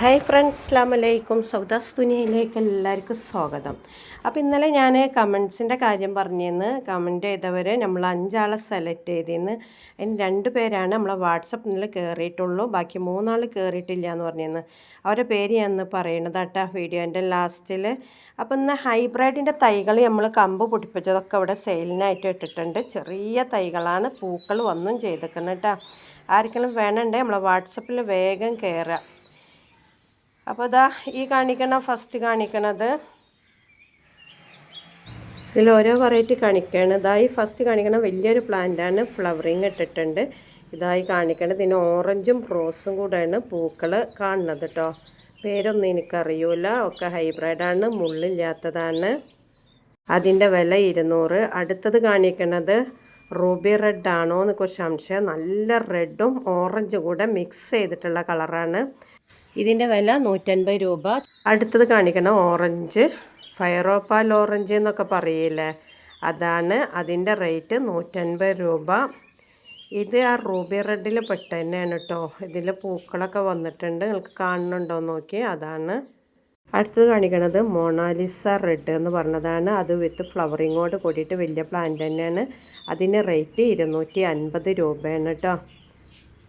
Hi friends അസ്ലാം അലൈക്കും സൗദാസ് ദുനിയയിലേക്ക് എല്ലാവർക്കും സ്വാഗതം. അപ്പോൾ ഇന്നലെ ഞാൻ കമൻസിന്റെ കാര്യം പറഞ്ഞിരുന്നു. കമന്റ് ചെയ്തവർ നമ്മൾ അഞ്ചാളെ സെലക്ട് ചെയ്തിരുന്നു. അതിന് രണ്ട് പേരാണ് നമ്മളെ വാട്സപ്പിൽ കയറിയിട്ടുള്ളൂ ബാക്കി മൂന്നാൾ കയറിയിട്ടില്ല എന്ന് പറഞ്ഞിരുന്നു. അവരുടെ പേര് ഞാൻ പറയുന്നത് കേട്ടോ വീഡിയോന്റെ ലാസ്റ്റിൽ അപ്പോൾ ഇന്ന് ഹൈബ്രിഡിന്റെ തൈകൾ നമ്മൾ കമ്പ് പൊടിപ്പിച്ചതൊക്കെ ഇവിടെ സെയിലിനായിട്ട് ഇട്ടിട്ടുണ്ട്. ചെറിയ തൈകളാണ്. പൂക്കൾ വന്നും ചെയ്തേക്കുന്നത് കേട്ടോ ആർക്കെങ്കിലും വേണമെങ്കിൽ നമ്മളെ വാട്സപ്പിൽ വേഗം കയറുക അപ്പോൾ ഇതാ ഈ കാണിക്കണ ഫസ്റ്റ് കാണിക്കണത്. ഇതിൽ ഓരോ വെറൈറ്റി കാണിക്കുകയാണ് ഇതായി ഫസ്റ്റ് കാണിക്കണ വലിയൊരു പ്ലാന്റാണ് ഫ്ലവറിങ് ഇട്ടിട്ടുണ്ട്. ഇതായി കാണിക്കണത് ഇതിന് ഓറഞ്ചും റോസും കൂടെയാണ് പൂക്കൾ കാണുന്നത് കേട്ടോ പേരൊന്നും എനിക്കറിയൂല. ഒക്കെ ഹൈബ്രിഡാണ് മുള്ളില്ലാത്തതാണ്. അതിന്റെ വില ഇരുന്നൂറ്. അടുത്തത് കാണിക്കണത് റൂബി റെഡ് ആണോ എന്ന് കുറച്ച് സംശയം. നല്ല റെഡും ഓറഞ്ചും കൂടെ മിക്സ് ചെയ്തിട്ടുള്ള കളറാണ് ഇതിന്റെ വില നൂറ്റൻപത് രൂപ. അടുത്തത് കാണിക്കണം ഓറഞ്ച്. ഫയറോപ്പാൽ ഓറഞ്ച് എന്നൊക്കെ പറയില്ലേ? അതാണ് അതിന്റെ റേറ്റ് നൂറ്റൻപത് രൂപ. ഇത് ആ റൂബി റെഡിൽ പെട്ട തന്നെയാണ് കേട്ടോ ഇതിൽ പൂക്കളൊക്കെ വന്നിട്ടുണ്ട്. നിങ്ങൾക്ക് കാണുന്നുണ്ടോ നോക്കി. അതാണ്. അടുത്തത് കാണിക്കണത് മൊണാലിസ റെഡ് എന്ന് പറഞ്ഞതാണ്. അത് വിത്ത് ഫ്ലവറിങ്ങോട് കൂടിയിട്ട് വലിയ പ്ലാന്റ് തന്നെയാണ്. അതിന് റേറ്റ് ഇരുന്നൂറ്റി അൻപത് രൂപയാണ് കേട്ടോ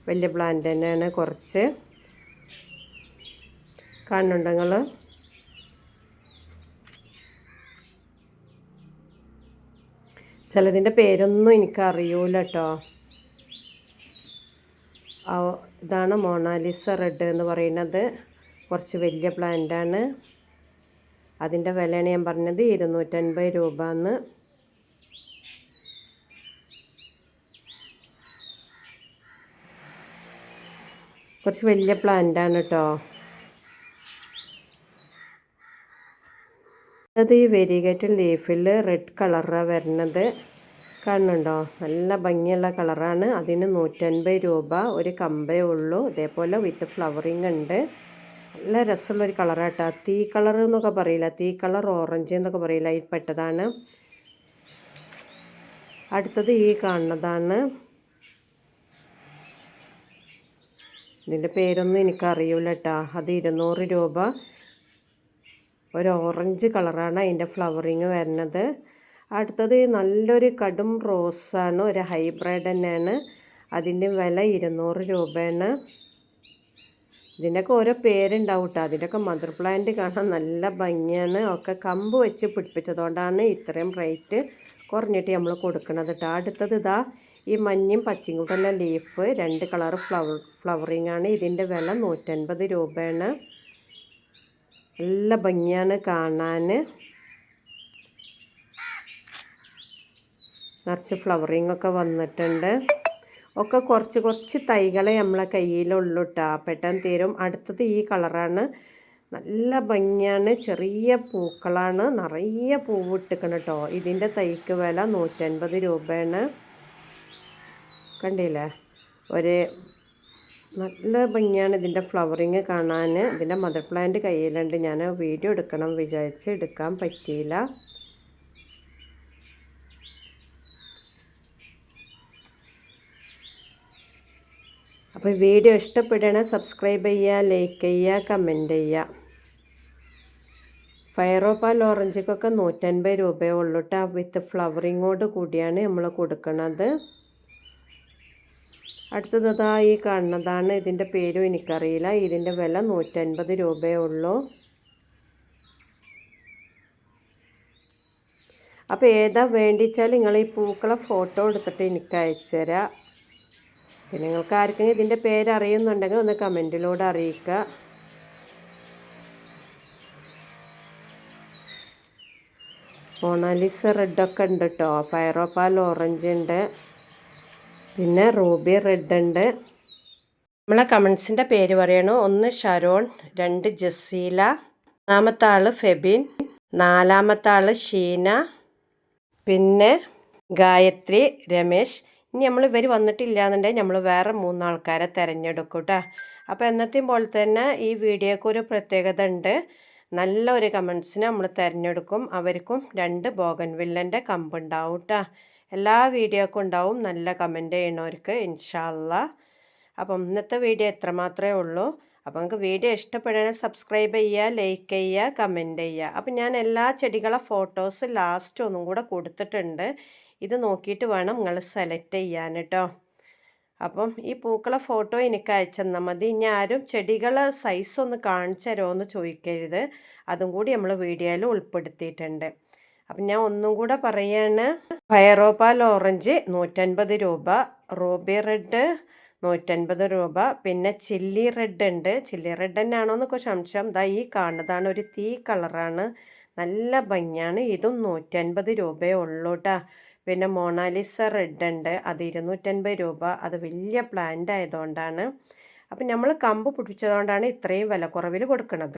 വലിയ പ്ലാന്റ് തന്നെയാണ് കുറച്ച്. കാണുന്നുണ്ടോ നിങ്ങൾ ചിലതിന്റെ പേരൊന്നും എനിക്കറിയൂല കേട്ടോ ഇതാണ് മൊണാലിസ റെഡ് എന്ന് പറയുന്നത്. കുറച്ച് വലിയ പ്ലാന്റാണ്. അതിന്റെ വിലയാണ് ഞാൻ പറഞ്ഞത് ഇരുന്നൂറ്റൻപത് രൂപ എന്ന് കുറച്ച് വലിയ പ്ലാന്റാണ് കേട്ടോ അത് ഈ വെരിഗേറ്റഡ് ലീഫിൽ റെഡ് കളറാണ് വരുന്നത് കാണുന്നുണ്ടോ നല്ല ഭംഗിയുള്ള കളറാണ്. അതിന് നൂറ്റൻപത് രൂപ ഒരു കമ്പേ ഉള്ളൂ. ഇതേപോലെ വിത്ത് ഫ്ലവറിങ് ഉണ്ട്. നല്ല രസമുള്ളൊരു കളറാട്ടോ. തീ കളർ എന്നൊക്കെ പറയില്ല. തീ കളർ ഓറഞ്ച് എന്നൊക്കെ പറയില്ല. ഈ പെട്ടതാണ്. അടുത്തത് ഈ കാണുന്നതാണ്. ഇതിന്റെ പേരൊന്നും എനിക്കറിയില്ല കേട്ടോ അത് ഇരുന്നൂറ് രൂപ. ഒരു ഓറഞ്ച് കളറാണ് അതിന്റെ ഫ്ലവറിങ് വരുന്നത്. അടുത്തത് നല്ലൊരു കടും റോസാണ് ഒരു ഹൈബ്രിഡ് തന്നെയാണ്. അതിന്റെ വില ഇരുന്നൂറ് രൂപയാണ്. ഇതിന്റെയൊക്കെ ഓരോ പേരുണ്ടാവും കേട്ടോ അതിന്റെയൊക്കെ മദർ പ്ലാന്റ് കാണാൻ നല്ല ഭംഗിയാണ്. ഒക്കെ കമ്പ് വെച്ച് പിടിപ്പിച്ചതുകൊണ്ടാണ് ഇത്രയും റേറ്റ് കുറഞ്ഞിട്ട് നമ്മൾ കൊടുക്കുന്നത് കേട്ടോ അടുത്തത് ഇതാ ഈ മഞ്ഞയും പച്ചയും കൂടെയുള്ള ലീഫ് രണ്ട് കളർ ഫ്ലവർ ഫ്ലവറിങ് ആണ്. ഇതിന്റെ വില നൂറ്റൻപത് രൂപയാണ്. നല്ല ഭംഗിയാണ് കാണാൻ നിറച്ച് ഫ്ലവറിങ് ഒക്കെ വന്നിട്ടുണ്ട്. ഒക്കെ കുറച്ച് കുറച്ച് തൈകളെ നമ്മളെ കയ്യിലുള്ളൂ കേട്ടോ പെട്ടെന്ന് തീരും. അടുത്തത് ഈ കളറാണ്. നല്ല ഭംഗിയാണ്. ചെറിയ പൂക്കളാണ്. നിറയെ പൂവിട്ടിക്കണം കേട്ടോ ഇതിന്റെ തൈക്ക് വില നൂറ്റൻപത് രൂപയാണ്. കണ്ടില്ലേ? ഒരു നല്ല ഭംഗിയാണ് ഇതിന്റെ ഫ്ലവറിങ് കാണാൻ. ഇതിന്റെ മദർ പ്ലാന്റ് കയ്യിലുണ്ട്. ഞാൻ വീഡിയോ എടുക്കണം വിചാരിച്ച് എടുക്കാൻ പറ്റിയില്ല. അപ്പോൾ വീഡിയോ ഇഷ്ടപ്പെടണേ സബ്സ്ക്രൈബ് ചെയ്യുക ലൈക്ക് ചെയ്യുക കമന്റ് ചെയ്യുക. ഫയറോപ്പാൽ ഓറഞ്ചിക്കൊക്കെ നൂറ്റൻപത് രൂപയേ ഉള്ളൂ വിത്ത് ഫ്ലവറിങ്ങോട് കൂടിയാണ് നമ്മൾ കൊടുക്കുന്നത് അടുത്തതാ ഈ കാണുന്നതാണ്. ഇതിന്റെ പേരും എനിക്കറിയില്ല. ഇതിന്റെ വില നൂറ്റൻപത് രൂപയേ ഉള്ളൂ. അപ്പോൾ ഏതാ വേണ്ടിച്ചാൽ നിങ്ങൾ ഈ പൂക്കളെ ഫോട്ടോ എടുത്തിട്ട് എനിക്ക് അയച്ചുതരാം പിന്നെ നിങ്ങൾക്ക് ആർക്കെങ്കിലും ഇതിന്റെ പേര് അറിയുന്നുണ്ടെങ്കിൽ ഒന്ന് കമന്റിലൂടെ അറിയിക്കുക. മൊണാലിസ റെഡൊക്കെ ഉണ്ട് കേട്ടോ. ഫയറോപ്പാൽ ഓറഞ്ച് ഉണ്ട്. പിന്നെ റൂബി റെഡ് ഉണ്ട് നമ്മളെ കമൻസിന്റെ പേര് പറയണു. ഒന്ന് ഷരോൺ രണ്ട് ജസീല. മൂന്നാമത്തെ ആൾ ഫെബിൻ. നാലാമത്തെ ആൾ ഷീന. പിന്നെ ഗായത്രി രമേശ്. ഇനി നമ്മൾ ഇവർ വന്നിട്ടില്ല എന്നുണ്ടെങ്കിൽ നമ്മൾ വേറെ മൂന്നാൾക്കാരെ തിരഞ്ഞെടുക്കും കേട്ടോ അപ്പോൾ എന്നത്തെയും പോലെ തന്നെ ഈ വീഡിയോക്ക് ഒരു പ്രത്യേകത ഉണ്ട്. നല്ല ഒരു കമൻസിന് നമ്മൾ തിരഞ്ഞെടുക്കും. അവർക്കും രണ്ട് ബോഗൻവില്ലന്റെ കമ്പുണ്ടാവും കേട്ടോ എല്ലാ വീഡിയോക്കും ഉണ്ടാവും. നല്ല കമന്റ് ചെയ്യണവർക്ക് ഇൻഷാല്ല അപ്പം ഇന്നത്തെ വീഡിയോ എത്ര മാത്രമേ ഉള്ളൂ. അപ്പോൾ നിങ്ങൾക്ക് വീഡിയോ ഇഷ്ടപ്പെടുകയാണെങ്കിൽ സബ്സ്ക്രൈബ് ചെയ്യുക ലൈക്ക് ചെയ്യുക കമന്റ് ചെയ്യുക. അപ്പം ഞാൻ എല്ലാ ചെടികളെ ഫോട്ടോസ് ലാസ്റ്റ് ഒന്നും കൂടെ കൊടുത്തിട്ടുണ്ട്. ഇത് നോക്കിയിട്ട് വേണം നിങ്ങൾ സെലക്ട് ചെയ്യാൻ കേട്ടോ. അപ്പം ഈ പൂക്കളെ ഫോട്ടോ എനിക്ക് അയച്ചെന്നാൽ മതി. ഇനി ആരും ചെടികളെ സൈസ് ഒന്ന് കാണിച്ചു തരുമോ എന്ന് ചോദിക്കരുത്. അതും കൂടി നമ്മൾ വീഡിയോയിൽ ഉൾപ്പെടുത്തിയിട്ടുണ്ട്. അപ്പം ഞാൻ ഒന്നും കൂടെ പറയാണ്. ഫയറോപാൽ ഓറഞ്ച് നൂറ്റൻപത് രൂപ റോബി റെഡ് നൂറ്റൻപത് രൂപ പിന്നെ ചില്ലി റെഡ് ഉണ്ട്. ചില്ലി റെഡ് തന്നെയാണോ എന്നൊക്കെ സംശയം. ദാ ഈ കാണുന്നതാണ് ഒരു തീ കളറാണ്. നല്ല ഭംഗിയാണ്. ഇതും നൂറ്റൻപത് രൂപയേ ഉള്ളൂ കേട്ടോ പിന്നെ മോണാലിസ റെഡ് ഉണ്ട്. അത് ഇരുന്നൂറ്റൻപത് രൂപ. അത് വലിയ പ്ലാന്റ് ആയതുകൊണ്ടാണ്. അപ്പം നമ്മൾ കമ്പ് പിടിച്ചതുകൊണ്ടാണ് ഇത്രയും വില കുറവിൽ കൊടുക്കുന്നത്